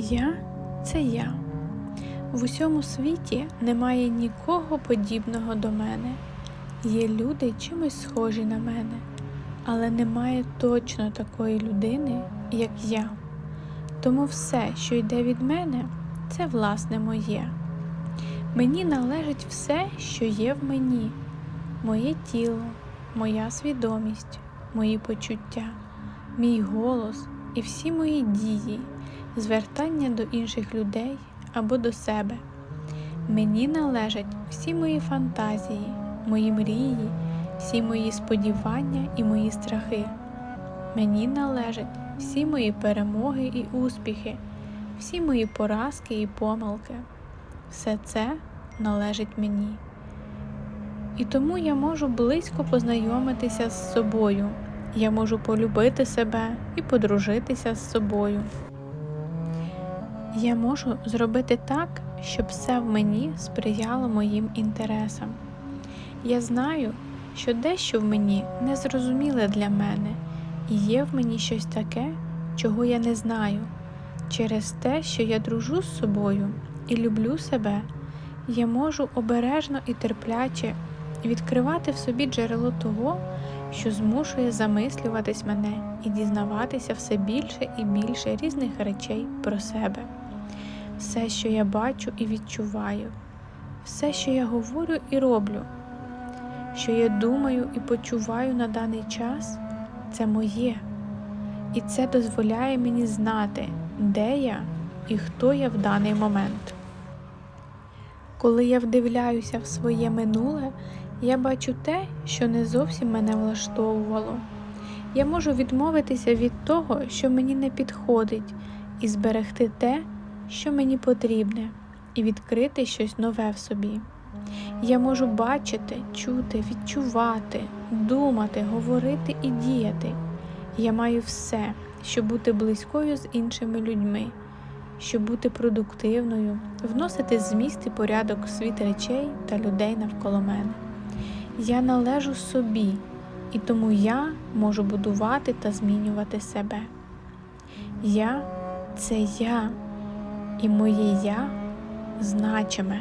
Я це я. В усьому світі немає нікого подібного до мене. Є люди чимось схожі на мене, але немає точно такої людини, як я. Тому все, що йде від мене, це власне моє. Мені належить все, що є в мені, моє тіло, моя свідомість, мої почуття, мій голос і всі мої дії, звертання до інших людей або до себе. Мені належать всі мої фантазії, мої мрії, всі мої сподівання і мої страхи. Мені належать всі мої перемоги і успіхи, всі мої поразки і помилки. Все це належить мені. І тому я можу близько познайомитися з собою. Я можу полюбити себе і подружитися з собою. Я можу зробити так, щоб все в мені сприяло моїм інтересам. Я знаю, що дещо в мені незрозуміле для мене, і є в мені щось таке, чого я не знаю. Через те, що я дружу з собою і люблю себе, я можу обережно і терпляче відкривати в собі джерело того, що змушує замислюватись мене і дізнаватися все більше і більше різних речей про себе. Все, що я бачу і відчуваю, все, що я говорю і роблю, що я думаю і почуваю на даний час, це моє. І це дозволяє мені знати, де я і хто я в даний момент. Коли я вдивляюся в своє минуле, я бачу те, що не зовсім мене влаштовувало. Я можу відмовитися від того, що мені не підходить, і зберегти те, що мені потрібне, і відкрити щось нове в собі. Я можу бачити, чути, відчувати, думати, говорити і діяти. Я маю все, щоб бути близькою з іншими людьми, щоб бути продуктивною, вносити зміст і порядок в світ речей та людей навколо мене. Я належу собі, і тому я можу будувати та змінювати себе. Я це я, і моє я значиме.